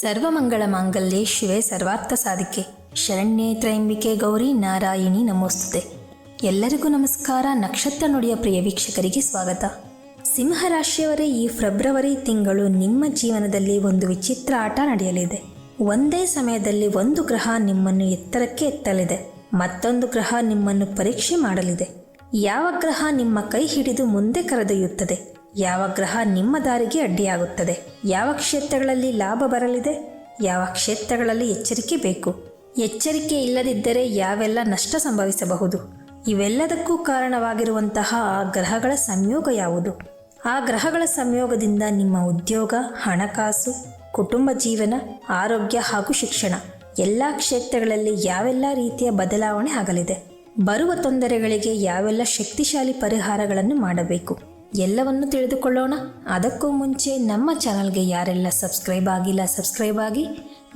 ಸರ್ವಮಂಗಳ ಮಾಂಗಲ್ಯೆ ಶಿವೆ ಸರ್ವಾರ್ಥ ಸಾಧಿಕೆ. ಶರಣ್ಯೇ ತ್ರಯಂಬಿಕೆ ಗೌರಿ ನಾರಾಯಣಿ ನಮೋಸ್ತುತೆ. ಎಲ್ಲರಿಗೂ ನಮಸ್ಕಾರ. ನಕ್ಷತ್ರ ನುಡಿಯ ಪ್ರಿಯ ವೀಕ್ಷಕರಿಗೆ ಸ್ವಾಗತ. ಸಿಂಹರಾಶಿಯವರೇ ಈ ಫೆಬ್ರವರಿ ತಿಂಗಳು ನಿಮ್ಮ ಜೀವನದಲ್ಲಿ ಒಂದು ವಿಚಿತ್ರ ಆಟ ನಡೆಯಲಿದೆ. ಒಂದೇ ಸಮಯದಲ್ಲಿ ಒಂದು ಗ್ರಹ ನಿಮ್ಮನ್ನು ಎತ್ತರಕ್ಕೆ ಎತ್ತಲಿದೆ. ಮತ್ತೊಂದು ಗ್ರಹ ನಿಮ್ಮನ್ನು ಪರೀಕ್ಷೆ ಮಾಡಲಿದೆ. ಯಾವ ಗ್ರಹ ನಿಮ್ಮ ಕೈ ಹಿಡಿದು ಮುಂದೆ ಕರೆದೊಯ್ಯುತ್ತದೆ? ಯಾವ ಗ್ರಹ ನಿಮ್ಮ ದಾರಿಗೆ ಅಡ್ಡಿಯಾಗುತ್ತದೆ? ಯಾವ ಕ್ಷೇತ್ರಗಳಲ್ಲಿ ಲಾಭ ಬರಲಿದೆ? ಯಾವ ಕ್ಷೇತ್ರಗಳಲ್ಲಿ ಎಚ್ಚರಿಕೆ ಬೇಕು? ಎಚ್ಚರಿಕೆ ಇಲ್ಲದಿದ್ದರೆ ಯಾವೆಲ್ಲ ನಷ್ಟ ಸಂಭವಿಸಬಹುದು? ಇವೆಲ್ಲದಕ್ಕೂ ಕಾರಣವಾಗಿರುವಂತಹ ಆ ಗ್ರಹಗಳ ಸಂಯೋಗ ಯಾವುದು? ಆ ಗ್ರಹಗಳ ಸಂಯೋಗದಿಂದ ನಿಮ್ಮ ಉದ್ಯೋಗ, ಹಣಕಾಸು, ಕುಟುಂಬ ಜೀವನ, ಆರೋಗ್ಯ ಹಾಗೂ ಶಿಕ್ಷಣ ಎಲ್ಲ ಕ್ಷೇತ್ರಗಳಲ್ಲಿ ಯಾವೆಲ್ಲ ರೀತಿಯ ಬದಲಾವಣೆ ಆಗಲಿದೆ? ಬರುವ ತೊಂದರೆಗಳಿಗೆ ಯಾವೆಲ್ಲ ಶಕ್ತಿಶಾಲಿ ಪರಿಹಾರಗಳನ್ನು ಮಾಡಬೇಕು? ಎಲ್ಲವನ್ನು ತಿಳಿದುಕೊಳ್ಳೋಣ. ಅದಕ್ಕೂ ಮುಂಚೆ ನಮ್ಮ ಚಾನಲ್ಗೆ ಯಾರೆಲ್ಲ ಸಬ್ಸ್ಕ್ರೈಬ್ ಆಗಿಲ್ಲ, ಸಬ್ಸ್ಕ್ರೈಬ್ ಆಗಿ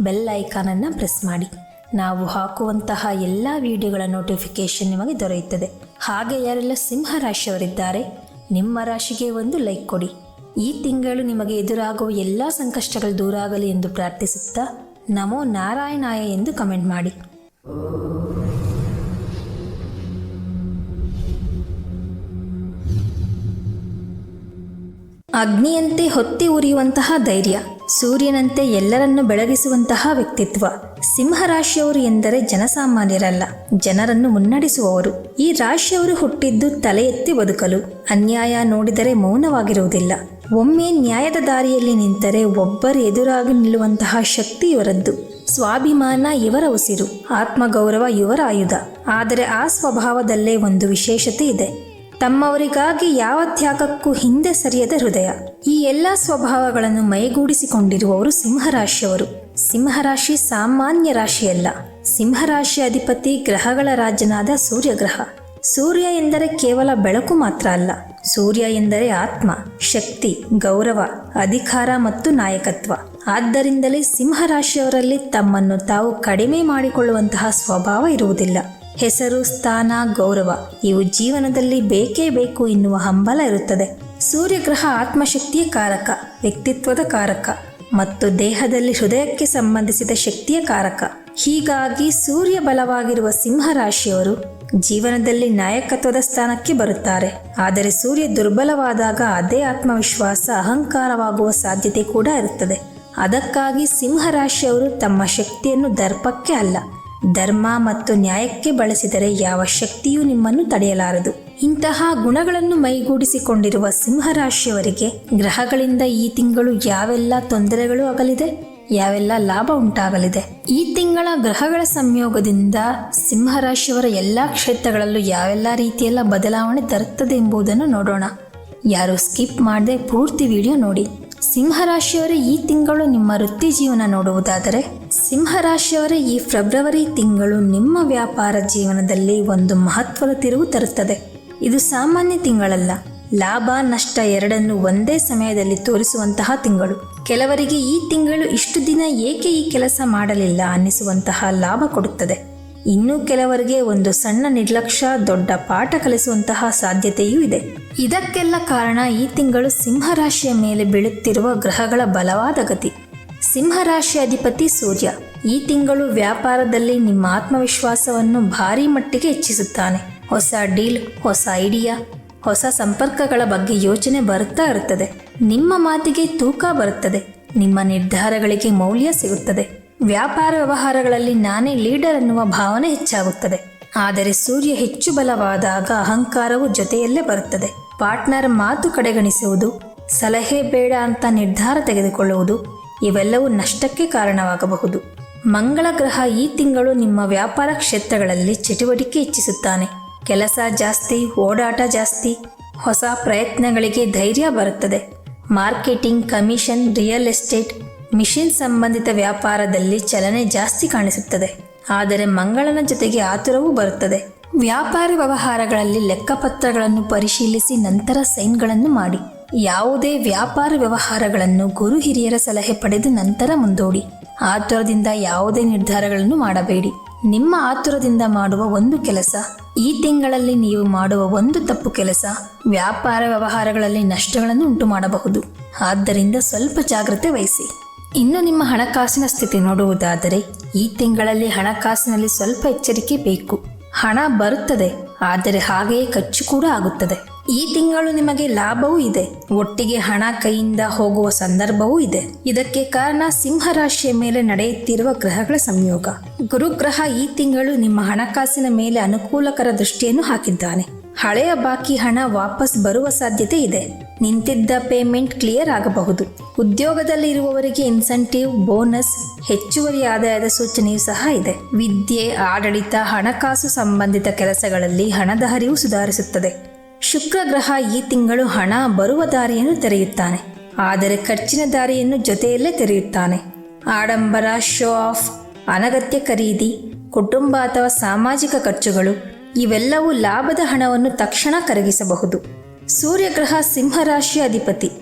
ಬೆಲ್ ಐಕಾನನ್ನು ಪ್ರೆಸ್ ಮಾಡಿ. ನಾವು ಹಾಕುವಂತಹ ಎಲ್ಲ ವಿಡಿಯೋಗಳ ನೋಟಿಫಿಕೇಶನ್ ನಿಮಗೆ ದೊರೆಯುತ್ತದೆ. ಹಾಗೆ ಯಾರೆಲ್ಲ ಸಿಂಹ ರಾಶಿಯವರಿದ್ದಾರೆ, ನಿಮ್ಮ ರಾಶಿಗೆ ಒಂದು ಲೈಕ್ ಕೊಡಿ. ಈ ತಿಂಗಳು ನಿಮಗೆ ಎದುರಾಗುವ ಎಲ್ಲ ಸಂಕಷ್ಟಗಳು ದೂರ ಆಗಲಿ ಎಂದು ಪ್ರಾರ್ಥಿಸುತ್ತಾ ನಮೋ ನಾರಾಯಣಾಯ ಎಂದು ಕಮೆಂಟ್ ಮಾಡಿ. ಅಗ್ನಿಯಂತೆ ಹೊತ್ತಿ ಉರಿಯುವಂತಹ ಧೈರ್ಯ, ಸೂರ್ಯನಂತೆ ಎಲ್ಲರನ್ನು ಬೆಳಗಿಸುವಂತಹ ವ್ಯಕ್ತಿತ್ವ. ಸಿಂಹರಾಶಿಯವರು ಎಂದರೆ ಜನಸಾಮಾನ್ಯರಲ್ಲ, ಜನರನ್ನು ಮುನ್ನಡೆಸುವವರು. ಈ ರಾಶಿಯವರು ಹುಟ್ಟಿದ್ದು ತಲೆ ಎತ್ತಿ ಬದುಕಲು, ಅನ್ಯಾಯ ನೋಡಿದರೆ ಮೌನವಾಗಿರುವುದಿಲ್ಲ. ಒಮ್ಮೆ ನ್ಯಾಯದ ದಾರಿಯಲ್ಲಿ ನಿಂತರೆ ಒಬ್ಬರು ಎದುರಾಗಿ ನಿಲ್ಲುವಂತಹ ಶಕ್ತಿ ಇವರದ್ದು. ಸ್ವಾಭಿಮಾನ ಇವರ ಉಸಿರು, ಆತ್ಮಗೌರವ ಇವರ ಆಯುಧ. ಆದರೆ ಆ ಸ್ವಭಾವದಲ್ಲೇ ಒಂದು ವಿಶೇಷತೆ ಇದೆ. ತಮ್ಮವರಿಗಾಗಿ ಯಾವ ತ್ಯಾಗಕ್ಕೂ ಹಿಂದೆ ಸರಿಯದ ಹೃದಯ. ಈ ಎಲ್ಲ ಸ್ವಭಾವಗಳನ್ನು ಮೈಗೂಡಿಸಿಕೊಂಡಿರುವವರು ಸಿಂಹರಾಶಿಯವರು. ಸಿಂಹರಾಶಿ ಸಾಮಾನ್ಯ ರಾಶಿಯಲ್ಲ. ಸಿಂಹರಾಶಿ ಅಧಿಪತಿ ಗ್ರಹಗಳ ರಾಜನಾದ ಸೂರ್ಯಗ್ರಹ. ಸೂರ್ಯ ಎಂದರೆ ಕೇವಲ ಬೆಳಕು ಮಾತ್ರ ಅಲ್ಲ. ಸೂರ್ಯ ಎಂದರೆ ಆತ್ಮ, ಶಕ್ತಿ, ಗೌರವ, ಅಧಿಕಾರ ಮತ್ತು ನಾಯಕತ್ವ. ಆದ್ದರಿಂದಲೇ ಸಿಂಹರಾಶಿಯವರಲ್ಲಿ ತಮ್ಮನ್ನು ತಾವು ಕಡಿಮೆ ಮಾಡಿಕೊಳ್ಳುವಂತಹ ಸ್ವಭಾವ ಇರುವುದಿಲ್ಲ. ಹೆಸರು ಸ್ಥಾನ ಗೌರವ. ಇವು ಜೀವನದಲ್ಲಿ ಬೇಕೇ ಬೇಕು ಎನ್ನುವ ಹಂಬಲ ಇರುತ್ತದೆ. ಸೂರ್ಯಗ್ರಹ ಆತ್ಮಶಕ್ತಿಯ ಕಾರಕ, ವ್ಯಕ್ತಿತ್ವದ ಕಾರಕ ಮತ್ತು ದೇಹದಲ್ಲಿ ಹೃದಯಕ್ಕೆ ಸಂಬಂಧಿಸಿದ ಶಕ್ತಿಯ ಕಾರಕ. ಹೀಗಾಗಿ ಸೂರ್ಯ ಬಲವಾಗಿರುವ ಸಿಂಹರಾಶಿಯವರು ಜೀವನದಲ್ಲಿ ನಾಯಕತ್ವದ ಸ್ಥಾನಕ್ಕೆ ಬರುತ್ತಾರೆ. ಆದರೆ ಸೂರ್ಯ ದುರ್ಬಲವಾದಾಗ ಅದೇ ಆತ್ಮವಿಶ್ವಾಸ ಅಹಂಕಾರವಾಗುವ ಸಾಧ್ಯತೆ ಕೂಡ ಇರುತ್ತದೆ. ಅದಕ್ಕಾಗಿ ಸಿಂಹರಾಶಿಯವರು ತಮ್ಮ ಶಕ್ತಿಯನ್ನು ದರ್ಪಕ್ಕೆ ಅಲ್ಲ ಧರ್ಮ ಮತ್ತು ನ್ಯಾಯಕ್ಕೆ ಬಳಸಿದರೆ ಯಾವ ಶಕ್ತಿಯೂ ನಿಮ್ಮನ್ನು ತಡೆಯಲಾರದು. ಇಂತಹ ಗುಣಗಳನ್ನು ಮೈಗೂಡಿಸಿಕೊಂಡಿರುವ ಸಿಂಹರಾಶಿಯವರಿಗೆ ಗ್ರಹಗಳಿಂದ ಈ ತಿಂಗಳು ಯಾವೆಲ್ಲ ತೊಂದರೆಗಳು ಆಗಲಿದೆ ಯಾವೆಲ್ಲ ಲಾಭ ಉಂಟಾಗಲಿದೆ? ಈ ತಿಂಗಳ ಗ್ರಹಗಳ ಸಂಯೋಗದಿಂದ ಸಿಂಹರಾಶಿಯವರ ಎಲ್ಲ ಕ್ಷೇತ್ರಗಳಲ್ಲೂ ಯಾವೆಲ್ಲ ರೀತಿಯೆಲ್ಲ ಬದಲಾವಣೆ ತರುತ್ತದೆ ಎಂಬುದನ್ನು ನೋಡೋಣ. ಯಾರು ಸ್ಕಿಪ್ ಮಾಡದೆ ಪೂರ್ತಿ ವಿಡಿಯೋ ನೋಡಿ. ಸಿಂಹರಾಶಿಯವರೇ ಈ ತಿಂಗಳು ನಿಮ್ಮ ವೃತ್ತಿ ಜೀವನ ನೋಡುವುದಾದರೆ ಸಿಂಹರಾಶಿಯವರೇ ಈ ಫೆಬ್ರವರಿ ತಿಂಗಳು ನಿಮ್ಮ ವ್ಯಾಪಾರ ಜೀವನದಲ್ಲಿ ಒಂದು ಮಹತ್ವದ ತಿರುವು ತರುತ್ತದೆ. ಇದು ಸಾಮಾನ್ಯ ತಿಂಗಳಲ್ಲ. ಲಾಭ, ನಷ್ಟ ಎರಡನ್ನು ಒಂದೇ ಸಮಯದಲ್ಲಿ ತೋರಿಸುವಂತಹ ತಿಂಗಳು. ಕೆಲವರಿಗೆ ಈ ತಿಂಗಳು ಇಷ್ಟು ದಿನ ಏಕೆ ಈ ಕೆಲಸ ಮಾಡಲಿಲ್ಲ ಅನ್ನಿಸುವಂತಹ ಲಾಭ ಕೊಡುತ್ತದೆ. ಇನ್ನು ಕೆಲವರಿಗೆ ಒಂದು ಸಣ್ಣ ನಿರ್ಲಕ್ಷ್ಯ, ದೊಡ್ಡ ಪಾಠ ಕಲಿಸುವಂತಹ ಸಾಧ್ಯತೆಯೂ ಇದೆ. ಇದಕ್ಕೆಲ್ಲ ಕಾರಣ ಈ ತಿಂಗಳು ಸಿಂಹರಾಶಿಯ ಮೇಲೆ ಬೀಳುತ್ತಿರುವ ಗ್ರಹಗಳ ಬಲವಾದ ಗತಿ. ಸಿಂಹರಾಶಿ ಅಧಿಪತಿ ಸೂರ್ಯ ಈ ತಿಂಗಳು ವ್ಯಾಪಾರದಲ್ಲಿ ನಿಮ್ಮ ಆತ್ಮವಿಶ್ವಾಸವನ್ನು ಭಾರಿ ಮಟ್ಟಿಗೆ ಹೆಚ್ಚಿಸುತ್ತಾನೆ. ಹೊಸ ಡೀಲ್, ಹೊಸ ಐಡಿಯಾ, ಹೊಸ ಸಂಪರ್ಕಗಳ ಬಗ್ಗೆ ಯೋಚನೆ ಬರುತ್ತಾ ಇರುತ್ತದೆ. ನಿಮ್ಮ ಮಾತಿಗೆ ತೂಕ ಬರುತ್ತದೆ. ನಿಮ್ಮ ನಿರ್ಧಾರಗಳಿಗೆ ಮೌಲ್ಯ ಸಿಗುತ್ತದೆ. ವ್ಯಾಪಾರ ವ್ಯವಹಾರಗಳಲ್ಲಿ ನಾನೇ ಲೀಡರ್ ಅನ್ನುವ ಭಾವನೆ ಹೆಚ್ಚಾಗುತ್ತದೆ. ಆದರೆ ಸೂರ್ಯ ಹೆಚ್ಚು ಬಲವಾದಾಗ ಅಹಂಕಾರವು ಜೊತೆಯಲ್ಲೇ ಬರುತ್ತದೆ. ಪಾರ್ಟ್ನರ್ ಮಾತು ಕಡೆಗಣಿಸುವುದು, ಸಲಹೆ ಬೇಡ ಅಂತ ನಿರ್ಧಾರ ತೆಗೆದುಕೊಳ್ಳುವುದು, ಇವೆಲ್ಲವೂ ನಷ್ಟಕ್ಕೆ ಕಾರಣವಾಗಬಹುದು. ಮಂಗಳ ಗ್ರಹ ಈ ತಿಂಗಳು ನಿಮ್ಮ ವ್ಯಾಪಾರ ಕ್ಷೇತ್ರಗಳಲ್ಲಿ ಚಟುವಟಿಕೆ ಹೆಚ್ಚಿಸುತ್ತಾನೆ. ಕೆಲಸ ಜಾಸ್ತಿ, ಓಡಾಟ ಜಾಸ್ತಿ, ಹೊಸ ಪ್ರಯತ್ನಗಳಿಗೆ ಧೈರ್ಯ ಬರುತ್ತದೆ. Marketing, commission, real estate machine ಸಂಬಂಧಿತ ವ್ಯಾಪಾರದಲ್ಲಿ ಚಲನೆ ಜಾಸ್ತಿ ಕಾಣಿಸುತ್ತದೆ. ಆದರೆ ಮಂಗಳನ ಜೊತೆಗೆ ಆತುರವೂ ಬರುತ್ತದೆ. ವ್ಯಾಪಾರ ವ್ಯವಹಾರಗಳಲ್ಲಿ ಲೆಕ್ಕಪತ್ರಗಳನ್ನು ಪರಿಶೀಲಿಸಿ ನಂತರ ಸೈನ್ಗಳನ್ನು ಮಾಡಿ. ಯಾವುದೇ ವ್ಯಾಪಾರ ವ್ಯವಹಾರಗಳನ್ನು ಗುರು ಹಿರಿಯರ ಸಲಹೆ ಪಡೆದು ನಂತರ ಮುಂದೂಡಿ. ಆತುರದಿಂದ ಯಾವುದೇ ನಿರ್ಧಾರಗಳನ್ನು ಮಾಡಬೇಡಿ. ನಿಮ್ಮ ಆತುರದಿಂದ ಮಾಡುವ ಒಂದು ಕೆಲಸ, ಈ ತಿಂಗಳಲ್ಲಿ ನೀವು ಮಾಡುವ ಒಂದು ತಪ್ಪು ಕೆಲಸ, ವ್ಯಾಪಾರ ವ್ಯವಹಾರಗಳಲ್ಲಿ ನಷ್ಟಗಳನ್ನು ಉಂಟು ಮಾಡಬಹುದು ಆದ್ದರಿಂದ ಸ್ವಲ್ಪ ಜಾಗ್ರತೆ ವಹಿಸಿ. ಇನ್ನು ನಿಮ್ಮ ಹಣಕಾಸಿನ ಸ್ಥಿತಿ ನೋಡುವುದಾದರೆ ಈ ತಿಂಗಳಲ್ಲಿ ಹಣಕಾಸಿನಲ್ಲಿ ಸ್ವಲ್ಪ ಎಚ್ಚರಿಕೆ ಬೇಕು. ಹಣ ಬರುತ್ತದೆ, ಆದರೆ ಹಾಗೆಯೇ ಖರ್ಚು ಕೂಡ ಆಗುತ್ತದೆ. ಈ ತಿಂಗಳು ನಿಮಗೆ ಲಾಭವೂ ಇದೆ. ಒಟ್ಟಿಗೆ ಹಣ ಕೈಯಿಂದ ಹೋಗುವ ಸಂದರ್ಭವೂ ಇದೆ. ಇದಕ್ಕೆ ಕಾರಣ ಸಿಂಹ ರಾಶಿಯ ಮೇಲೆ ನಡೆಯುತ್ತಿರುವ ಗ್ರಹಗಳ ಸಂಯೋಗ. ಗುರುಗ್ರಹ ಈ ತಿಂಗಳು ನಿಮ್ಮ ಹಣಕಾಸಿನ ಮೇಲೆ ಅನುಕೂಲಕರ ದೃಷ್ಟಿಯನ್ನು ಹಾಕಿದ್ದಾನೆ. ಹಳೆಯ ಬಾಕಿ ಹಣ ವಾಪಸ್ ಬರುವ ಸಾಧ್ಯತೆ ಇದೆ. ನಿಂತಿದ್ದ ಪೇಮೆಂಟ್ ಕ್ಲಿಯರ್ ಆಗಬಹುದು. ಉದ್ಯೋಗದಲ್ಲಿ ಇರುವವರಿಗೆ ಇನ್ಸೆಂಟಿವ್ ಬೋನಸ್ ಹೆಚ್ಚುವರಿ ಆದಾಯದ ಸೂಚನೆಯೂ ಸಹ ಇದೆ. ವಿದ್ಯೆ, ಆಡಳಿತ, ಹಣಕಾಸು ಸಂಬಂಧಿತ ಕೆಲಸಗಳಲ್ಲಿ ಹಣದ ಹರಿವು ಸುಧಾರಿಸುತ್ತದೆ. ಶುಕ್ರ ಗ್ರಹ ಈ ತಿಂಗಳು ಹಣ ಬರುವ ದಾರಿಯನ್ನು ತೆರೆಯುತ್ತಾನೆ. ಆದರೆ ಖರ್ಚಿನ ದಾರಿಯನ್ನು ಜೊತೆಯಲ್ಲೇ ತೆರೆಯುತ್ತಾನೆ. ಆಡಂಬರ ಶೋ ಆಫ್ ಅನಗತ್ಯ ಖರೀದಿ, ಕುಟುಂಬ ಅಥವಾ ಸಾಮಾಜಿಕ ಖರ್ಚುಗಳು ಇವೆಲ್ಲವೂ ಲಾಭದ ಹಣವನ್ನು ತಕ್ಷಣ ಕರಗಿಸಬಹುದು. ಸೂರ್ಯಗ್ರಹ ಸಿಂಹರಾಶಿಯ ಅಧಿಪತಿ.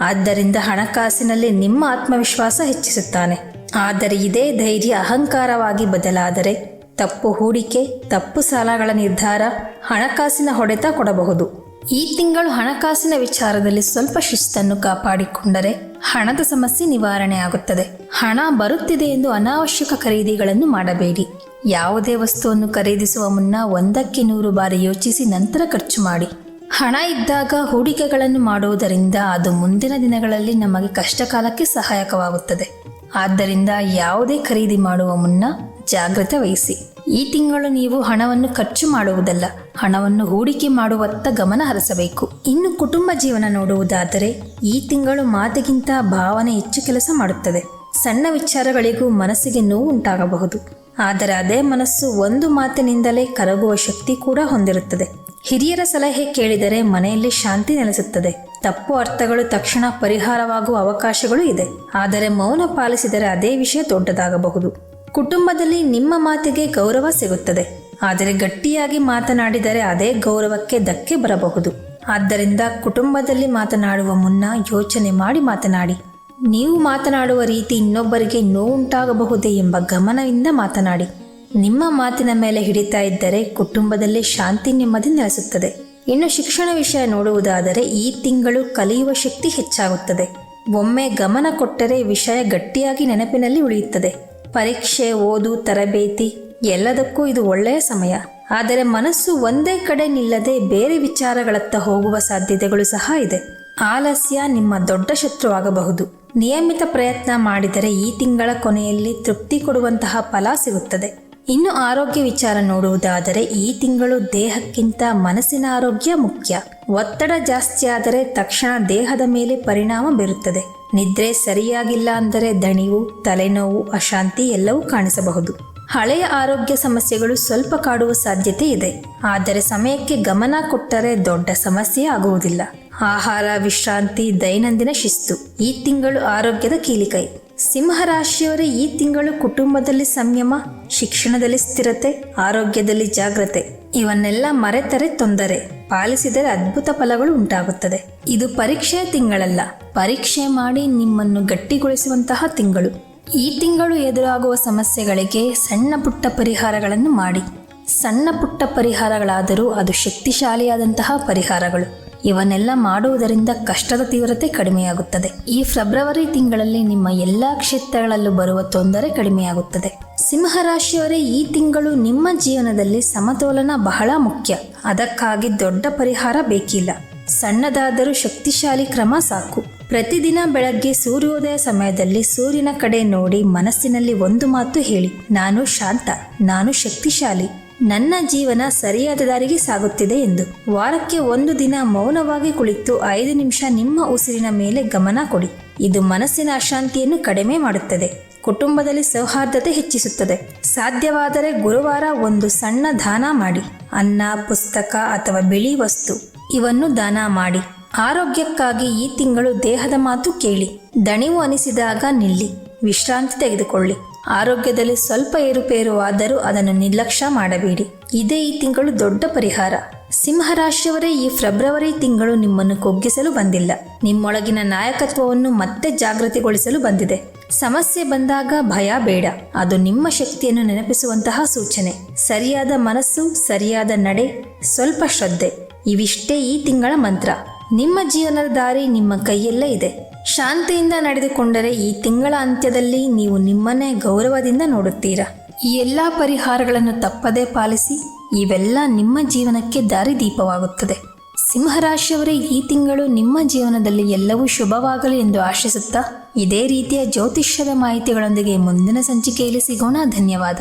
ಆದ್ದರಿಂದ ಹಣಕಾಸಿನಲ್ಲಿ ನಿಮ್ಮ ಆತ್ಮವಿಶ್ವಾಸ ಹೆಚ್ಚಿಸುತ್ತಾನೆ. ಆದರೆ ಇದೇ ಧೈರ್ಯ ಅಹಂಕಾರವಾಗಿ ಬದಲಾದರೆ ತಪ್ಪು ಹೂಡಿಕೆ, ತಪ್ಪು ಸಾಲಗಳ ನಿರ್ಧಾರ ಹಣಕಾಸಿನ ಹೊಡೆತ ಕೊಡಬಹುದು. ಈ ತಿಂಗಳು ಹಣಕಾಸಿನ ವಿಚಾರದಲ್ಲಿ ಸ್ವಲ್ಪ ಶಿಸ್ತನ್ನು ಕಾಪಾಡಿಕೊಂಡರೆ ಹಣದ ಸಮಸ್ಯೆ ನಿವಾರಣೆ ಆಗುತ್ತದೆ. ಹಣ ಬರುತ್ತಿದೆ ಎಂದು ಅನಾವಶ್ಯಕ ಖರೀದಿಗಳನ್ನು ಮಾಡಬೇಡಿ. ಯಾವುದೇ ವಸ್ತುವನ್ನು ಖರೀದಿಸುವ ಮುನ್ನ ಒಂದಕ್ಕೆ ನೂರು ಬಾರಿ ಯೋಚಿಸಿ ನಂತರ ಖರ್ಚು ಮಾಡಿ. ಹಣ ಇದ್ದಾಗ ಹೂಡಿಕೆಗಳನ್ನು ಮಾಡುವುದರಿಂದ ಅದು ಮುಂದಿನ ದಿನಗಳಲ್ಲಿ ನಮಗೆ ಕಷ್ಟಕಾಲಕ್ಕೆ ಸಹಾಯಕವಾಗುತ್ತದೆ. ಆದ್ದರಿಂದ ಯಾವುದೇ ಖರೀದಿ ಮಾಡುವ ಮುನ್ನ ಜಾಗ್ರತೆ ವಹಿಸಿ. ಈ ತಿಂಗಳು ನೀವು ಹಣವನ್ನು ಖರ್ಚು ಮಾಡುವುದಲ್ಲ, ಹಣವನ್ನು ಹೂಡಿಕೆ ಮಾಡುವತ್ತ ಗಮನ ಹರಿಸಬೇಕು. ಇನ್ನು ಕುಟುಂಬ ಜೀವನ ನೋಡುವುದಾದರೆ ಈ ತಿಂಗಳು ಮಾತಿಗಿಂತ ಭಾವನೆ ಹೆಚ್ಚು ಕೆಲಸ ಮಾಡುತ್ತದೆ. ಸಣ್ಣ ವಿಚಾರಗಳಿಗೂ ಮನಸ್ಸಿಗೆ ನೋವು ಉಂಟಾಗಬಹುದು. ಆದರೆ ಅದೇ ಮನಸ್ಸು ಒಂದು ಮಾತಿನಿಂದಲೇ ಕರಗುವ ಶಕ್ತಿ ಕೂಡ ಹೊಂದಿರುತ್ತದೆ. ಹಿರಿಯರ ಸಲಹೆ ಕೇಳಿದರೆ ಮನೆಯಲ್ಲಿ ಶಾಂತಿ ನೆಲೆಸುತ್ತದೆ. ತಪ್ಪು ಅರ್ಥಗಳು ತಕ್ಷಣ ಪರಿಹಾರವಾಗುವ ಅವಕಾಶಗಳು ಇದೆ. ಆದರೆ ಮೌನ ಪಾಲಿಸಿದರೆ ಅದೇ ವಿಷಯ ದೊಡ್ಡದಾಗಬಹುದು. ಕುಟುಂಬದಲ್ಲಿ ನಿಮ್ಮ ಮಾತಿಗೆ ಗೌರವ ಸಿಗುತ್ತದೆ. ಆದರೆ ಗಟ್ಟಿಯಾಗಿ ಮಾತನಾಡಿದರೆ ಅದೇ ಗೌರವಕ್ಕೆ ಧಕ್ಕೆ ಬರಬಹುದು. ಆದ್ದರಿಂದ ಕುಟುಂಬದಲ್ಲಿ ಮಾತನಾಡುವ ಮುನ್ನ ಯೋಚನೆ ಮಾಡಿ ಮಾತನಾಡಿ. ನೀವು ಮಾತನಾಡುವ ರೀತಿ ಇನ್ನೊಬ್ಬರಿಗೆ ನೋವುಂಟಾಗಬಹುದೇ ಎಂಬ ಗಮನದಿಂದ ಮಾತನಾಡಿ. ನಿಮ್ಮ ಮಾತಿನ ಮೇಲೆ ಹಿಡಿತಾ ಇದ್ದರೆ ಕುಟುಂಬದಲ್ಲಿ ಶಾಂತಿ ನೆಮ್ಮದಿ ನೆಲೆಸುತ್ತದೆ. ಇನ್ನು ಶಿಕ್ಷಣ ವಿಷಯ ನೋಡುವುದಾದರೆ ಈ ತಿಂಗಳು ಕಲಿಯುವ ಶಕ್ತಿ ಹೆಚ್ಚಾಗುತ್ತದೆ. ಒಮ್ಮೆ ಗಮನ ಕೊಟ್ಟರೆ ವಿಷಯ ಗಟ್ಟಿಯಾಗಿ ನೆನಪಿನಲ್ಲಿ ಉಳಿಯುತ್ತದೆ. ಪರೀಕ್ಷೆ, ಓದು, ತರಬೇತಿ ಎಲ್ಲದಕ್ಕೂ ಇದು ಒಳ್ಳೆಯ ಸಮಯ. ಆದರೆ ಮನಸ್ಸು ಒಂದೇ ಕಡೆ ನಿಲ್ಲದೆ ಬೇರೆ ವಿಚಾರಗಳತ್ತ ಹೋಗುವ ಸಾಧ್ಯತೆಗಳು ಸಹ ಇದೆ. ಆಲಸ್ಯ ನಿಮ್ಮ ದೊಡ್ಡ ಶತ್ರುವಾಗಬಹುದು. ನಿಯಮಿತ ಪ್ರಯತ್ನ ಮಾಡಿದರೆ ಈ ತಿಂಗಳ ಕೊನೆಯಲ್ಲಿ ತೃಪ್ತಿ ಕೊಡುವಂತಹ ಫಲ ಸಿಗುತ್ತದೆ. ಇನ್ನು ಆರೋಗ್ಯ ವಿಚಾರ ನೋಡುವುದಾದರೆ ಈ ತಿಂಗಳು ದೇಹಕ್ಕಿಂತ ಮನಸ್ಸಿನ ಆರೋಗ್ಯ ಮುಖ್ಯ. ಒತ್ತಡ ಜಾಸ್ತಿ ಆದರೆ ತಕ್ಷಣ ದೇಹದ ಮೇಲೆ ಪರಿಣಾಮ ಬೀರುತ್ತದೆ. ನಿದ್ರೆ ಸರಿಯಾಗಿಲ್ಲ ಅಂದರೆ ದಣಿವು, ತಲೆನೋವು, ಅಶಾಂತಿ ಎಲ್ಲವೂ ಕಾಣಿಸಬಹುದು. ಹಳೆಯ ಆರೋಗ್ಯ ಸಮಸ್ಯೆಗಳು ಸ್ವಲ್ಪ ಕಾಡುವ ಸಾಧ್ಯತೆ ಇದೆ. ಆದರೆ ಸಮಯಕ್ಕೆ ಗಮನ ಕೊಟ್ಟರೆ ದೊಡ್ಡ ಸಮಸ್ಯೆ ಆಗುವುದಿಲ್ಲ. ಆಹಾರ, ವಿಶ್ರಾಂತಿ, ದೈನಂದಿನ ಶಿಸ್ತು, ಈ ತಿಂಗಳು ಆರೋಗ್ಯದ ಕೀಲಿಕೈ. ಸಿಂಹರಾಶಿಯವರೇ ಈ ತಿಂಗಳು ಕುಟುಂಬದಲ್ಲಿ ಸಂಯಮ, ಶಿಕ್ಷಣದಲ್ಲಿ ಸ್ಥಿರತೆ, ಆರೋಗ್ಯದಲ್ಲಿ ಜಾಗ್ರತೆ. ಇವನ್ನೆಲ್ಲ ಮರೆತರೆ ತೊಂದರೆ, ಪಾಲಿಸಿದರೆ ಅದ್ಭುತ ಫಲಗಳು ಉಂಟಾಗುತ್ತದೆ. ಇದು ಪರೀಕ್ಷೆಯ ತಿಂಗಳಲ್ಲ, ಪರೀಕ್ಷೆ ಮಾಡಿ ನಿಮ್ಮನ್ನು ಗಟ್ಟಿಗೊಳಿಸುವಂತಹ ತಿಂಗಳು. ಈ ತಿಂಗಳು ಎದುರಾಗುವ ಸಮಸ್ಯೆಗಳಿಗೆ ಸಣ್ಣ ಪುಟ್ಟ ಪರಿಹಾರಗಳನ್ನು ಮಾಡಿ. ಸಣ್ಣ ಪುಟ್ಟ ಪರಿಹಾರಗಳಾದರೂ ಅದು ಶಕ್ತಿಶಾಲಿಯಾದಂತಹ ಪರಿಹಾರಗಳು. ಇವನ್ನೆಲ್ಲ ಮಾಡುವುದರಿಂದ ಕಷ್ಟದ ತೀವ್ರತೆ ಕಡಿಮೆಯಾಗುತ್ತದೆ. ಈ ಫೆಬ್ರವರಿ ತಿಂಗಳಲ್ಲಿ ನಿಮ್ಮ ಎಲ್ಲಾ ಕ್ಷೇತ್ರಗಳಲ್ಲೂ ಬರುವ ತೊಂದರೆ ಕಡಿಮೆಯಾಗುತ್ತದೆ. ಸಿಂಹರಾಶಿಯವರೇ, ಈ ತಿಂಗಳು ನಿಮ್ಮ ಜೀವನದಲ್ಲಿ ಸಮತೋಲನ ಬಹಳ ಮುಖ್ಯ. ಅದಕ್ಕಾಗಿ ದೊಡ್ಡ ಪರಿಹಾರ ಬೇಕಿಲ್ಲ. ಸಣ್ಣದಾದರೂ ಶಕ್ತಿಶಾಲಿ ಕ್ರಮ ಸಾಕು. ಪ್ರತಿದಿನ ಬೆಳಗ್ಗೆ ಸೂರ್ಯೋದಯ ಸಮಯದಲ್ಲಿ ಸೂರ್ಯನ ಕಡೆ ನೋಡಿ ಮನಸ್ಸಿನಲ್ಲಿ ಒಂದು ಮಾತು ಹೇಳಿ. ನಾನು ಶಾಂತ, ನಾನು ಶಕ್ತಿಶಾಲಿ. ನನ್ನ ಜೀವನ ಸರಿಯಾದ ದಾರಿಗೆ ಸಾಗುತ್ತಿದೆ ಎಂದು. ವಾರಕ್ಕೆ ಒಂದು ದಿನ ಮೌನವಾಗಿ ಕುಳಿತು ಐದು ನಿಮಿಷ ನಿಮ್ಮ ಉಸಿರಿನ ಮೇಲೆ ಗಮನ ಕೊಡಿ. ಇದು ಮನಸ್ಸಿನ ಅಶಾಂತಿಯನ್ನು ಕಡಿಮೆ ಮಾಡುತ್ತದೆ. ಕುಟುಂಬದಲ್ಲಿ ಸೌಹಾರ್ದತೆ ಹೆಚ್ಚಿಸುತ್ತದೆ. ಸಾಧ್ಯವಾದರೆ ಗುರುವಾರ ಒಂದು ಸಣ್ಣ ದಾನ ಮಾಡಿ. ಅನ್ನ, ಪುಸ್ತಕ ಅಥವಾ ಬಿಳಿ ವಸ್ತು. ಇವನ್ನು ದಾನ ಮಾಡಿ. ಆರೋಗ್ಯಕ್ಕಾಗಿ ಈ ತಿಂಗಳು ದೇಹದ ಮಾತು ಕೇಳಿ. ದಣಿವು ಅನಿಸಿದಾಗ ನಿಲ್ಲಿ. ವಿಶ್ರಾಂತಿ ತೆಗೆದುಕೊಳ್ಳಿ. ಆರೋಗ್ಯದಲ್ಲಿ ಸ್ವಲ್ಪ ಏರುಪೇರು ಆದರೂ ಅದನ್ನು ನಿರ್ಲಕ್ಷ್ಯ ಮಾಡಬೇಡಿ. ಇದೇ ಈ ತಿಂಗಳು ದೊಡ್ಡ ಪರಿಹಾರ. ಸಿಂಹರಾಶಿಯವರೇ, ಈ ಫೆಬ್ರವರಿ ತಿಂಗಳು ನಿಮ್ಮನ್ನು ಕುಗ್ಗಿಸಲು ಬಂದಿಲ್ಲ. ನಿಮ್ಮೊಳಗಿನ ನಾಯಕತ್ವವನ್ನು ಮತ್ತೆ ಜಾಗೃತಿಗೊಳಿಸಲು ಬಂದಿದೆ. ಸಮಸ್ಯೆ ಬಂದಾಗ ಭಯ ಬೇಡ. ಅದು ನಿಮ್ಮ ಶಕ್ತಿಯನ್ನು ನೆನಪಿಸುವಂತಹ ಸೂಚನೆ. ಸರಿಯಾದ ಮನಸ್ಸು, ಸರಿಯಾದ ನಡೆ, ಸ್ವಲ್ಪ ಶ್ರದ್ಧೆ. ಇವಿಷ್ಟೇ ಈ ತಿಂಗಳ ಮಂತ್ರ. ನಿಮ್ಮ ಜೀವನದ ದಾರಿ ನಿಮ್ಮ ಕೈಯಲ್ಲೇ ಇದೆ. ಶಾಂತಿಯಿಂದ ನಡೆದುಕೊಂಡರೆ ಈ ತಿಂಗಳ ಅಂತ್ಯದಲ್ಲಿ ನೀವು ನಿಮ್ಮನ್ನೇ ಗೌರವದಿಂದ ನೋಡುತ್ತೀರಾ. ಈ ಎಲ್ಲ ಪರಿಹಾರಗಳನ್ನು ತಪ್ಪದೇ ಪಾಲಿಸಿ ಇವೆಲ್ಲ ನಿಮ್ಮ ಜೀವನಕ್ಕೆ ದಾರಿದೀಪವಾಗುತ್ತದೆ. ಸಿಂಹರಾಶಿಯವರೇ, ಈ ತಿಂಗಳು ನಿಮ್ಮ ಜೀವನದಲ್ಲಿ ಎಲ್ಲವೂ ಶುಭವಾಗಲಿ ಎಂದು ಆಶಿಸುತ್ತಾ ಇದೇ ರೀತಿಯ ಜ್ಯೋತಿಷ್ಯದ ಮಾಹಿತಿಗಳೊಂದಿಗೆ ಮುಂದಿನ ಸಂಚಿಕೆಯಲ್ಲಿ ಸಿಗೋಣ. ಧನ್ಯವಾದ.